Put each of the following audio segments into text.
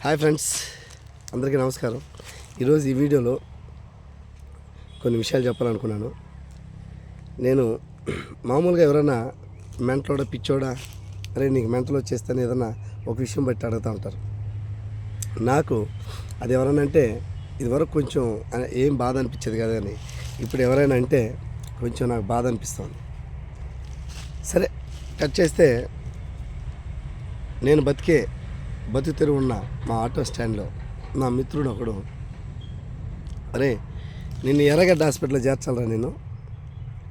Hi friends అందరికీ నమస్కారం. ఈరోజు ఈ వీడియోలో కొన్ని విషయాలు చెప్పాలనుకున్నాను. నేను మామూలుగా ఎవరైనా మెంటలోడా పిచ్చోడా అరే నీకు మెంటలు వచ్చేస్తాను ఏదన్నా ఒక విషయం బట్టి అడుగుతూ ఉంటారు. నాకు అది ఎవరైనా అంటే ఇదివరకు కొంచెం ఏం బాధ అనిపించేది కదా అని ఇప్పుడు ఎవరైనా అంటే కొంచెం నాకు బాధ అనిపిస్తుంది. సరే కట్ చేస్తే నేను బతికే బతుకుతెరు ఉన్న మా ఆటో స్టాండ్లో నా మిత్రుడు ఒకడు. అరే నిన్ను ఎర్రగడ్డ హాస్పిటల్లో చేర్చాలరా నేను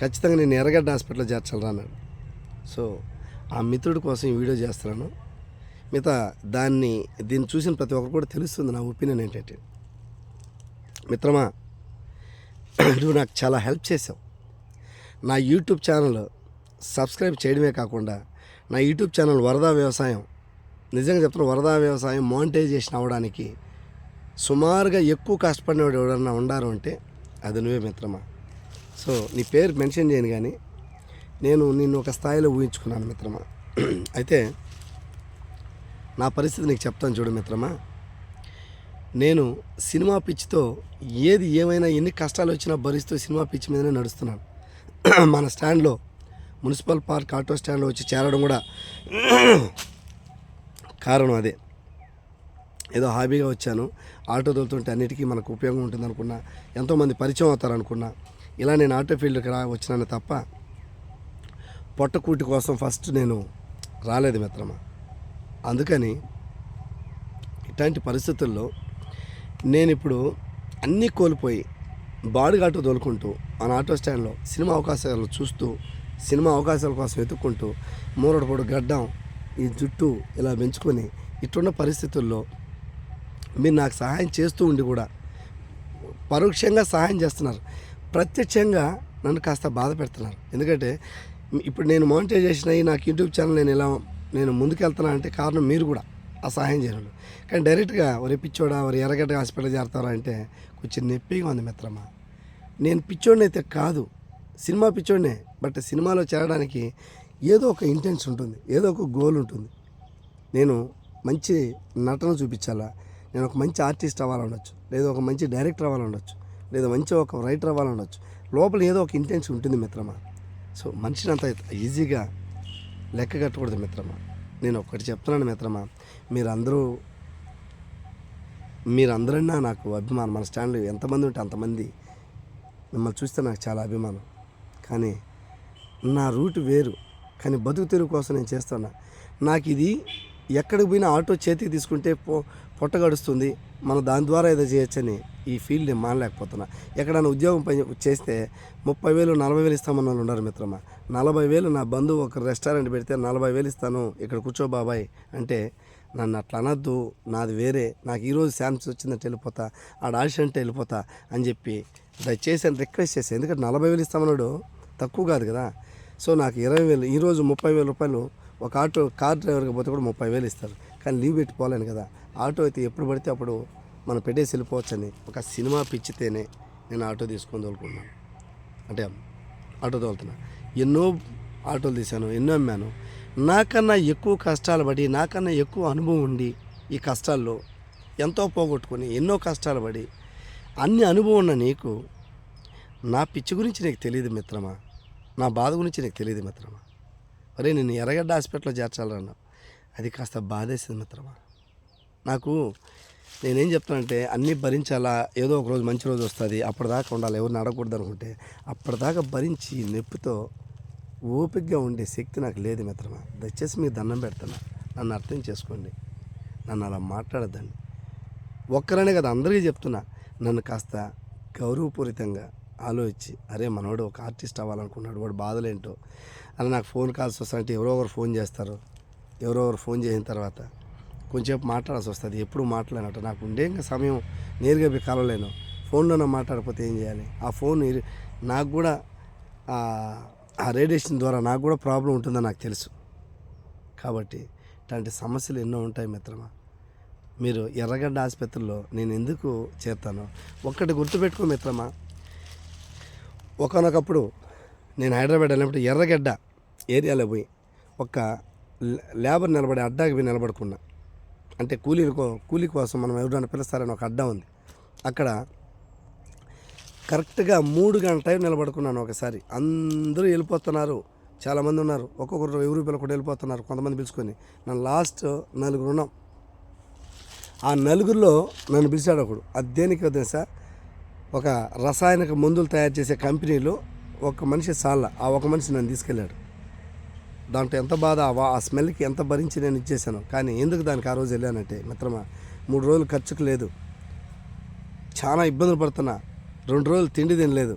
ఖచ్చితంగా నేను ఎర్రగడ్డ హాస్పిటల్లో చేర్చాలరా అన్నాడు. సో ఆ మిత్రుడి కోసం ఈ వీడియో చేస్తున్నాను. మిగతా దాన్ని దీన్ని చూసిన ప్రతి ఒక్కరు కూడా తెలుస్తుంది నా ఒపీనియన్ ఏంటంటే. మిత్రమా నువ్వు నాకు చాలా హెల్ప్ చేసావు. నా యూట్యూబ్ ఛానల్ సబ్స్క్రైబ్ చేయడమే కాకుండా నా యూట్యూబ్ ఛానల్ వరదా వ్యవసాయం నిజంగా చెప్తున్నా వరదా వ్యవసాయం మానిటైజేషన్ అవ్వడానికి సుమారుగా ఎక్కువ కష్టపడినవాడు ఎవడన్నా ఉండారు అంటే అది నువ్వే మిత్రమా? సో నీ పేరు మెన్షన్ చేయను కానీ నేను నిన్ను ఒక స్థాయిలో ఊహించుకున్నాను మిత్రమా? అయితే నా పరిస్థితి నీకు చెప్తాను చూడు మిత్రమా. నేను సినిమా పిచ్చితో ఏది ఏమైనా ఎన్ని కష్టాలు వచ్చినా భరిస్తూ సినిమా పిచ్చి మీదనే నడుస్తున్నాను. మన స్టాండ్లో మున్సిపల్ పార్క్ ఆటో స్టాండ్లో వచ్చి చేరడం కూడా కారణం అదే. ఏదో హాబీగా వచ్చాను. ఆటో తోలుతుంటే అన్నిటికీ మనకు ఉపయోగం ఉంటుంది అనుకున్నా ఎంతోమంది పరిచయం అవుతారు అనుకున్నా ఇలా నేను ఆటో ఫీల్డ్కి రా వచ్చినాను తప్ప పొట్టకూటి కోసం ఫస్ట్ నేను రాలేదు మిత్రమా. అందుకని ఇట్లాంటి పరిస్థితుల్లో నేను ఇప్పుడు అన్నీ కోల్పోయి బాడుగా ఆటో తోలుకుంటూ మన ఆటో స్టాండ్లో సినిమా అవకాశాలు చూస్తూ సినిమా అవకాశాల కోసం వెతుక్కుంటూ మూరడు పొడు గడ్డం ఈ జుట్టు ఇలా పెంచుకొని ఇట్టున్న పరిస్థితుల్లో మీరు నాకు సహాయం చేస్తూ ఉండి కూడా పరోక్షంగా సహాయం చేస్తున్నారు. ప్రత్యక్షంగా నన్ను కాస్త బాధ పెడుతున్నారు. ఎందుకంటే ఇప్పుడు నేను మానిటైజేషన్ అయ్యి నాకు యూట్యూబ్ ఛానల్ నేను ఎలా నేను ముందుకెళ్తున్నా అంటే కారణం మీరు కూడా ఆ సహాయం చేయడం కానీ డైరెక్ట్గా ఒరే పిచ్చోడా ఒరే ఎర్రగడ్డ హాస్పిటల్ చేరతారా అంటే కొంచెం నొప్పిగా ఉంది మిత్రమా. నేను పిచ్చోడిని అయితే కాదు సినిమా పిచ్చోడినే బట్ సినిమాలో చేరడానికి ఏదో ఒక ఇంటెన్స్ ఉంటుంది ఏదో ఒక గోల్ ఉంటుంది. నేను మంచి నటన చూపించాలా? నేను ఒక మంచి ఆర్టిస్ట్ అవ్వాలనొచ్చు లేదా ఒక మంచి డైరెక్టర్ అవ్వాలనొచ్చు లేదా మంచి ఒక రైటర్ అవ్వాలనొచ్చు. లోపల ఏదో ఒక ఇంటెన్స్ ఉంటుంది మిత్రమా? సో మనిషిని అంత ఈజీగా లెక్క కట్టకూడదు మిత్రమా. నేను ఒక్కటి చెప్తున్నాను మిత్రమా మీరందరూ మీరందరన్నా నాకు అభిమానం మన స్టాండ్లో ఎంతమంది ఉంటే అంతమంది మిమ్మల్ని చూస్తే నాకు చాలా అభిమానం. కానీ నా రూట్ వేరు. కానీ బతుకు తెరువు కోసం నేను చేస్తున్నా నాకు ఇది ఎక్కడికి పోయినా ఆటో చేతికి తీసుకుంటే పొ పొట్ట గడుస్తుంది. మనం దాని ద్వారా ఏదో చేయొచ్చని ఈ ఫీల్డ్ నేను మానలేకపోతున్నా. ఎక్కడైనా ఉద్యోగం పని చేస్తే ముప్పై వేలు నలభై వేలు ఇస్తామన్న వాళ్ళు ఉన్నారు మిత్రమా? నలభై వేలు నా బంధువు ఒక రెస్టారెంట్ పెడితే నలభై వేలు ఇస్తాను. ఇక్కడ కూర్చో బాబాయ్ అంటే నన్ను అట్లా అనద్దు. నాది వేరే. నాకు ఈరోజు ఛాన్స్ వచ్చిందంటే వెళ్ళిపోతా. ఆడ ఆడిషన్ అంటే వెళ్ళిపోతా అని చెప్పి దయచేసి అని రిక్వెస్ట్ చేసి ఎందుకంటే నలభై వేలు ఇస్తామన్నాడు తక్కువ కాదు కదా. సో నాకు ఇరవై వేలు ఈరోజు ముప్పై వేల రూపాయలు ఒక ఆటో కార్ డ్రైవర్కి పోతే కూడా ముప్పై వేలు ఇస్తారు. కానీ లీవ్ పెట్టుకోలేను కదా. ఆటో అయితే ఎప్పుడు పడితే అప్పుడు మనం పెట్టేసి వెళ్ళిపోవచ్చని ఒక సినిమా పిచ్చితేనే నేను ఆటో తీసుకొని తోలుకున్నాను అంటే ఆటో తోలుతున్నా. ఎన్నో ఆటోలు తీశాను ఎన్నో అమ్మాను. నాకన్నా ఎక్కువ కష్టాలు పడి నాకన్నా ఎక్కువ అనుభవం ఉండి ఈ కష్టాల్లో ఎంతో పోగొట్టుకొని ఎన్నో కష్టాలు పడి అన్ని అనుభవం ఉన్న నీకు నా పిచ్చి గురించి నీకు తెలియదు మిత్రమా? నా బాధ గురించి నీకు తెలియదు మిత్రమా? అరే నేను ఎర్రగడ్డ హాస్పిటల్లో చేర్చాలన్నా. అది కాస్త బాధేసింది మిత్రమా? నాకు నేనేం చెప్తానంటే అన్నీ భరించాలా? ఏదో ఒక రోజు మంచి రోజు వస్తుంది. అప్పటిదాకా ఉండాలి. ఎవరిని అడగకూడదు అనుకుంటే. అప్పటిదాకా భరించి నొప్పితో ఓపికగా ఉండే శక్తి నాకు లేదు మిత్రమా. దయచేసి మీకు దండం పెడుతున్నా నన్ను అర్థం చేసుకోండి. నన్ను అలా మాట్లాడద్దండి. ఒక్కరనే కదా అందరికీ చెప్తున్నా. నన్ను కాస్త గౌరవపూరితంగా ఆలోచించి అరే మనోడు ఒక ఆర్టిస్ట్ అవ్వాలనుకున్నాడు వాడు బాధలేంటో? అని నాకు ఫోన్ కాల్స్ వస్తాయంటే ఎవరో ఒకరు ఫోన్ చేస్తారు. ఎవరో ఒకరు ఫోన్ చేసిన తర్వాత కొంచెంసేపు మాట్లాడాల్సి వస్తుంది. ఎప్పుడు మాట్లాడినట్టు నాకు ఉండే ఇంకా సమయం నేరుగా పోయి కలవలేను. ఫోన్లోనే మాట్లాడకపోతే ఏం చేయాలి? ఆ ఫోన్ నాకు కూడా ఆ రేడియేషన్ ద్వారా నాకు కూడా ప్రాబ్లం ఉంటుందని నాకు తెలుసు. కాబట్టి ఇట్లాంటి సమస్యలు ఎన్నో ఉంటాయి మిత్రమా? మీరు ఎర్రగడ్డ ఆసుపత్రిలో నేను ఎందుకు చేరుతాను? ఒక్కటి గుర్తుపెట్టుకో మిత్రమా? ఒకనొకప్పుడు నేను హైదరాబాద్ వెళ్ళినప్పుడు ఎర్రగడ్డ ఏరియాలో పోయి ఒక లేబర్ నిలబడే అడ్డాకి పోయి నిలబడుకున్నా. అంటే కూలీ కూలీ కోసం మనం ఎవరైనా పిలుస్తారని ఒక అడ్డా ఉంది. అక్కడ కరెక్ట్గా మూడు గంటల టైం నిలబడుకున్నాను ఒకసారి. అందరూ వెళ్ళిపోతున్నారు. చాలామంది ఉన్నారు. ఒక్కొక్కరు ఎవరు రూపాయలు కూడా వెళ్ళిపోతున్నారు కొంతమంది పిలుచుకొని. నన్ను లాస్ట్ నలుగురు ఉన్నాం. ఆ నలుగురిలో నన్ను పిలిచాడు ఒకడు. అది దేనికి తెలుసా? ఒక రసాయనిక మందులు తయారు చేసే కంపెనీలో ఒక మనిషి సాల ఆ ఒక మనిషి నన్ను తీసుకెళ్ళాడు. దాంట్లో ఎంత బాధ ఆ స్మెల్కి ఎంత భరించి నేను ఇచ్చేసాను కానీ ఎందుకు దానికి ఆ రోజు వెళ్ళానంటే మిత్రమా మూడు రోజులు ఖర్చుకు లేదు. చాలా ఇబ్బందులు పడుతున్నా. రెండు రోజులు తిండి తినలేదు.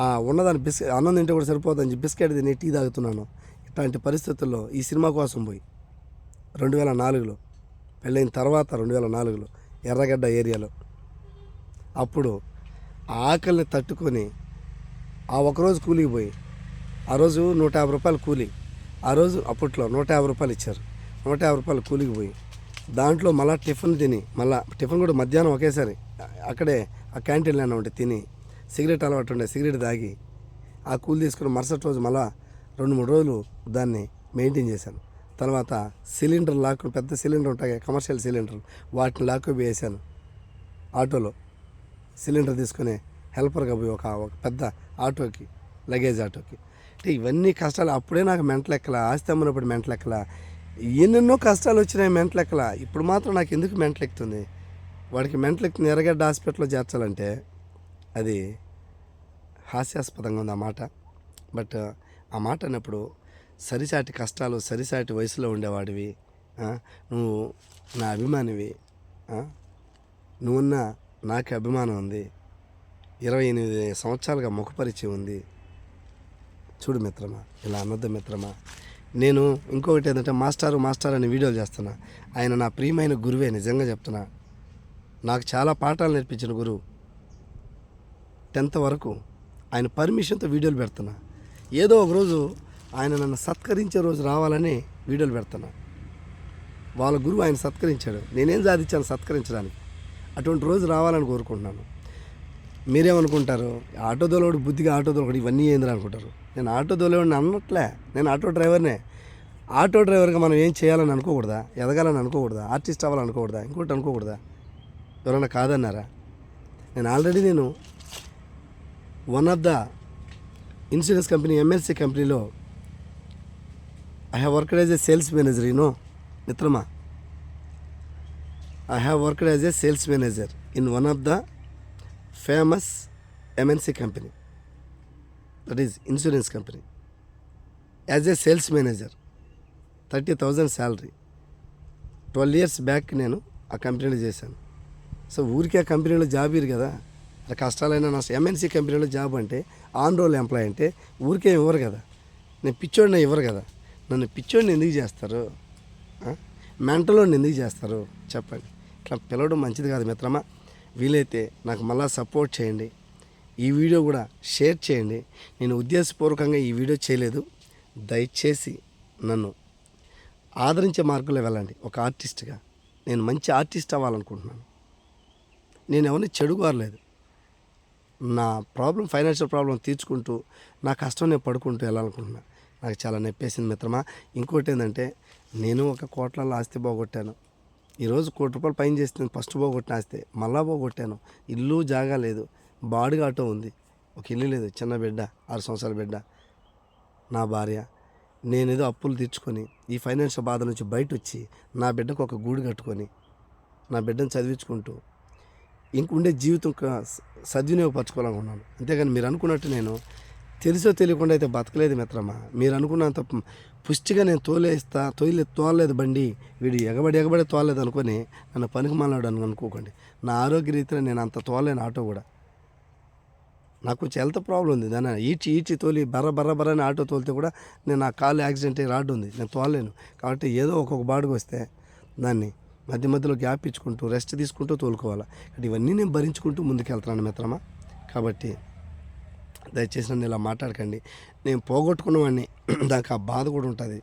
ఆ ఉన్నదాన్ని బిస్కెట్ అన్నం తింటే కూడా సరిపోదని చెప్పి బిస్కెట్ తిని టీ తాగుతున్నాను. ఇట్లాంటి పరిస్థితుల్లో ఈ సినిమా కోసం పోయి రెండు వేల నాలుగులో పెళ్ళైన తర్వాత రెండు వేల నాలుగులో ఎర్రగడ్డ ఏరియాలో అప్పుడు ఆ ఆకలిని తట్టుకొని ఆ ఒకరోజు కూలికి పోయి ఆ రోజు నూట యాభై రూపాయలు కూలి ఆ రోజు అప్పట్లో నూట యాభై రూపాయలు ఇచ్చారు. నూట యాభై రూపాయలు కూలికి పోయి దాంట్లో మళ్ళా టిఫిన్ తిని మళ్ళా టిఫిన్ కూడా మధ్యాహ్నం ఒకేసారి అక్కడే ఆ క్యాంటీన్లో ఉంటే తిని సిగరెట్ అలవాటు ఉండే సిగరెట్ తాగి ఆ కూలి తీసుకుని మరుసటి రోజు మళ్ళా రెండు మూడు రోజులు దాన్ని మెయింటైన్ చేశాను. తర్వాత సిలిండర్ లాక్కు పెద్ద సిలిండర్ ఉంటాయి కమర్షియల్ సిలిండర్ వాటిని లాక్కు వేసాను. ఆటోలో సిలిండర్ తీసుకుని హెల్పర్గా పోయి ఒక ఒక పెద్ద ఆటోకి లగేజ్ ఆటోకి. అంటే ఇవన్నీ కష్టాలు అప్పుడే నాకు మెంటలెక్కల ఆస్తి అమ్మినప్పుడు మెంటలెక్కల ఎన్నెన్నో కష్టాలు వచ్చినాయి మెంటలెక్కల ఇప్పుడు మాత్రం నాకు ఎందుకు మెంటలెక్కుతుంది వాడికి మెంటలెక్కిన ఎర్రగడ్డ హాస్పిటల్లో చేర్చాలంటే అది హాస్యాస్పదంగా ఉంది ఆ మాట. బట్ ఆ మాట అన్నప్పుడు సరిసాటి కష్టాలు సరిసాటి వయసులో ఉండేవాడివి నువ్వు నా అభిమానివి ఆ, నువ్వున్న నాకు అభిమానం ఉంది. ఇరవై ఎనిమిది సంవత్సరాలుగా ముఖపరిచయం ఉంది. చూడు మిత్రమా ఇలా అనొద్దు మిత్రమా. నేను ఇంకొకటి ఏంటంటే మాస్టారు మాస్టర్ అని వీడియోలు చేస్తున్నా. ఆయన నా ప్రియమైన గురువే నిజంగా చెప్తున్నా. నాకు చాలా పాఠాలు నేర్పించిన గురువు. టెన్త్ వరకు ఆయన పర్మిషన్తో వీడియోలు పెడుతున్నా. ఏదో ఒకరోజు ఆయన నన్ను సత్కరించే రోజు రావాలని వీడియోలు పెడుతున్నా. వాళ్ళ గురువు ఆయన సత్కరించాడు. నేనేం సాధించాను సత్కరించడానికి? అటువంటి రోజు రావాలని కోరుకుంటున్నాను. మీరేమనుకుంటారు? ఆటో దోలోడు బుద్ధిగా ఆటో దోలకడు ఇవన్నీ ఏందిరా అనుకుంటారు? నేను ఆటో దోలేవాడిని అన్నట్లే నేను ఆటో డ్రైవర్నే. ఆటో డ్రైవర్గా మనం ఏం చేయాలని అనుకోకూడదా? ఎదగాలని అనుకోకూడదా? ఆర్టిస్ట్ అవ్వాలని అనుకోకూడదా? ఇంకోటి అనుకోకూడదా? ఎవరైనా కాదన్నారా? నేను ఆల్రెడీ నేను one of the insurance company MLC కంపెనీలో I have worked as a sales manager you know మిత్రమా? I have worked as a sales manager in one of the famous MNC company that is insurance company as a sales manager thirty thousand salary twelve years back నేను ఆ కంపెనీలో చేశాను. So ఊరికే ఆ కంపెనీలో job ఇరు కదా. కష్టాలైనా నష్టం. ఎంఎన్సీ కంపెనీలో జాబ్ అంటే ఆన్ రోల్ ఎంప్లాయ్ అంటే ఊరికే ఇవ్వరు కదా. నేను పిచ్చోడిని ఇవ్వరు కదా. నన్ను పిచ్చోడిని ఎందుకు చేస్తారు? మెంటలోని ఎందుకు చేస్తారు? చెప్పండి ఇట్లా పిలవడం మంచిది కాదు మిత్రమా. వీలైతే నాకు మళ్ళా సపోర్ట్ చేయండి. ఈ వీడియో కూడా షేర్ చేయండి. నేను ఉద్దేశపూర్వకంగా ఈ వీడియో చేయలేదు. దయచేసి నన్ను ఆదరించే మార్గంలో వెళ్ళండి. ఒక ఆర్టిస్ట్గా నేను మంచి ఆర్టిస్ట్ అవ్వాలనుకుంటున్నాను. నేను ఎవరిని చెడుకోరలేదు నా ప్రాబ్లం ఫైనాన్షియల్ ప్రాబ్లం తీర్చుకుంటూ నా కష్టం నేను పడుకుంటూ వెళ్ళాలనుకుంటున్నాను నాకు చాలా నొప్పేసింది మిత్రమా. ఇంకోటి ఏంటంటే నేను ఒక కోట్లలో ఆస్తి పోగొట్టాను. ఈరోజు కోటి రూపాయలు పైన చేస్తుంది ఫస్ట్ పోగొట్టినాస్తే మళ్ళా పోగొట్టాను ఇల్లు జాగా లేదు. బాడుగా ఆటో ఉంది. ఒక ఇల్లు లేదు చిన్న బిడ్డ ఆరు సంవత్సరాల బిడ్డ నా భార్య. నేనేదో అప్పులు తీర్చుకొని ఈ ఫైనాన్షియల్ బాధ నుంచి బయట వచ్చి నా బిడ్డకు ఒక గూడు కట్టుకొని నా బిడ్డను చదివించుకుంటూ ఇంక ఉండే జీవితం సద్వినియోగపరచుకోవాలనుకున్నాను. అంతేగాని మీరు అనుకున్నట్టు నేను తెలుసో తెలియకుండా అయితే బతకలేదు మిత్రమా? మీరు అనుకున్నంత పుష్టిగా నేను తోలేస్తా తోయలే తోలలేదు బండి. వీడు ఎగబడి ఎగబడి తోలలేదు అనుకొని నన్ను పనికి మాలాడు అని అనుకోకండి. నా ఆరోగ్య రీతిలో నేను అంత తోలేను ఆటో కూడా. నాకు కొంచెం హెల్త్ ప్రాబ్లం ఉంది. దాని ఈడ్చి ఈడ్చి తోలి బర్ర బర్ర బర్ర అని ఆటో తోలితే కూడా నేను నా కాలు యాక్సిడెంట్ అయ్యి రాడ్ ఉంది. నేను తోలలేను. కాబట్టి ఏదో ఒక్కొక్క బాడుకు వస్తే దాన్ని మధ్య మధ్యలో గ్యాప్ ఇచ్చుకుంటూ రెస్ట్ తీసుకుంటూ తోలుకోవాలి. ఇవన్నీ నేను భరించుకుంటూ ముందుకెళ్తున్నాను మిత్రమా? కాబట్టి దయచేసి నన్ను ఇలా మాట్లాడకండి. నేను పోగొట్టుకున్నవాడిని. దానికి ఆ బాధ కూడా ఉంటుంది.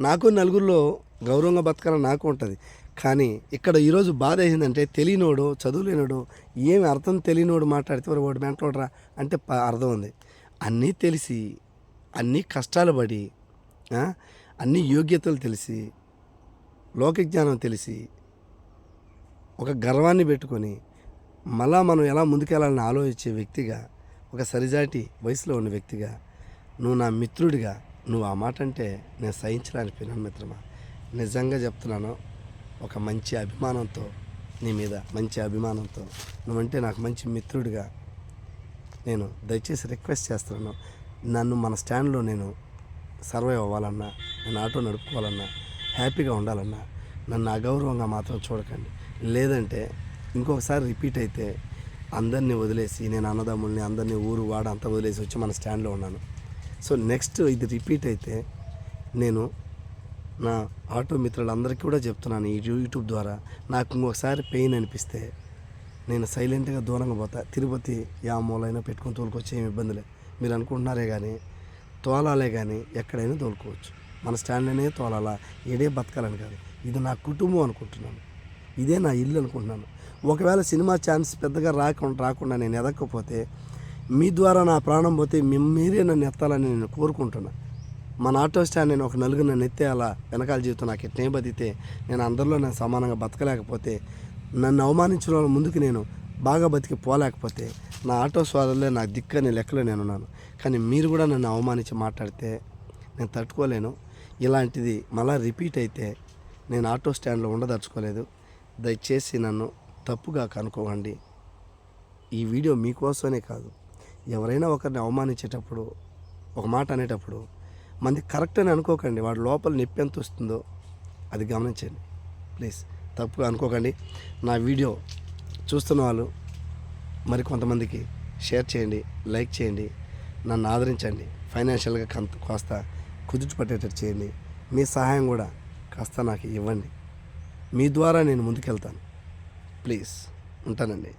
నాకు నలుగురిలో గౌరవంగా బతకాలని నాకు ఉంటుంది. కానీ ఇక్కడ ఈరోజు బాధ ఏంటంటే తెలియనోడు చదువులేనోడు ఏమి అర్థం తెలియనోడు మాట్లాడితే వాడు వాడు మెంటలోడరా అంటే ప- అర్థం ఉంది. అన్నీ తెలిసి అన్నీ కష్టాలు పడి అన్ని యోగ్యతలు తెలిసి లోక జ్ఞానం తెలిసి ఒక గర్వాన్ని పెట్టుకొని మళ్ళా మనం ఎలా ముందుకెళ్ళాలని ఆలోచించే వ్యక్తిగా ఒక సరిజాటి వయసులో ఉన్న వ్యక్తిగా నువ్వు నా మిత్రుడిగా నువ్వు ఆ మాట అంటే నేను సహించలేకపోయినాను మిత్రమా? నిజంగా చెప్తున్నాను ఒక మంచి అభిమానంతో నీ మీద మంచి అభిమానంతో నువ్వంటే నాకు మంచి మిత్రుడిగా నేను దయచేసి రిక్వెస్ట్ చేస్తున్నాను. నన్ను మన స్టాండ్లో నేను సర్వైవ్ అవ్వాలన్నా నేను ఆటో నడుపుకోవాలన్నా హ్యాపీగా ఉండాలన్నా నన్ను అగౌరవంగా మాత్రం చూడకండి. లేదంటే ఇంకొకసారి రిపీట్ అయితే అందరినీ వదిలేసి నేను అన్నదమ్ముల్ని అందరినీ ఊరు వాడ అంతా వదిలేసి వచ్చి మన స్టాండ్లో ఉన్నాను. సో నెక్స్ట్ ఇది రిపీట్ అయితే నేను నా ఆటో మిత్రులందరికీ కూడా చెప్తున్నాను ఈ యూట్యూబ్ ద్వారా. నాకు ఇంకొకసారి పెయిన్ అనిపిస్తే నేను సైలెంట్గా దూరంగా పోతా. తిరుపతి యా మూలైనా పెట్టుకుని తోలుకొచ్చి ఏమి ఇబ్బంది లేదు. మీరు అనుకుంటున్నారే కానీ తోలాలే కానీ ఎక్కడైనా తోలుకోవచ్చు. మన స్టాండ్లోనే తోలాలా? ఏడే బతకాలని కాదు. ఇది నా కుటుంబం అనుకుంటున్నాను. ఇదే నా ఇల్లు అనుకుంటున్నాను. ఒకవేళ సినిమా ఛాన్స్ పెద్దగా రాకుండా రాకుండా నేను ఎదక్కపోతే మీ ద్వారా నా ప్రాణం పోతే మీరే నన్ను ఎత్తాలని నేను కోరుకుంటున్నా. మన ఆటో స్టాండ్ నేను ఒక నలుగురు నన్ను ఎత్తే అలా వెనకాల జీవితం నాకు ఎట్నే బతితే నేను అందరిలో నేను సమానంగా బతకలేకపోతే నన్ను అవమానించిన వాళ్ళ ముందుకు నేను బాగా బతికి పోలేకపోతే నా ఆటో సోదరులే నా దిక్కని లెక్కలో నేను ఉన్నాను కానీ మీరు కూడా నన్ను అవమానించి మాట్లాడితే నేను తట్టుకోలేను. ఇలాంటిది మళ్ళీ రిపీట్ అయితే నేను ఆటో స్టాండ్లో ఉండదలుచుకోలేదు. దయచేసి నన్ను తప్పుగా కనుక్కోవండి ఈ వీడియో మీకోసమే కాదు. ఎవరైనా ఒకరిని అవమానించేటప్పుడు ఒక మాట అనేటప్పుడు మంది కరెక్ట్ అని అనుకోకండి. వాడి లోపల నొప్పి ఎంత వస్తుందో అది గమనించండి. ప్లీజ్ తప్పుగా అనుకోకండి. నా వీడియో చూస్తున్న వాళ్ళు మరి కొంతమందికి షేర్ చేయండి లైక్ చేయండి నన్ను ఆదరించండి. ఫైనాన్షియల్గా కంత కాస్త కుదుటి పట్టేటట్టు చేయండి. మీ సహాయం కూడా కాస్త నాకు ఇవ్వండి. మీ ద్వారా నేను ముందుకెళ్తాను. ప్లీజ్ ఉంటానండి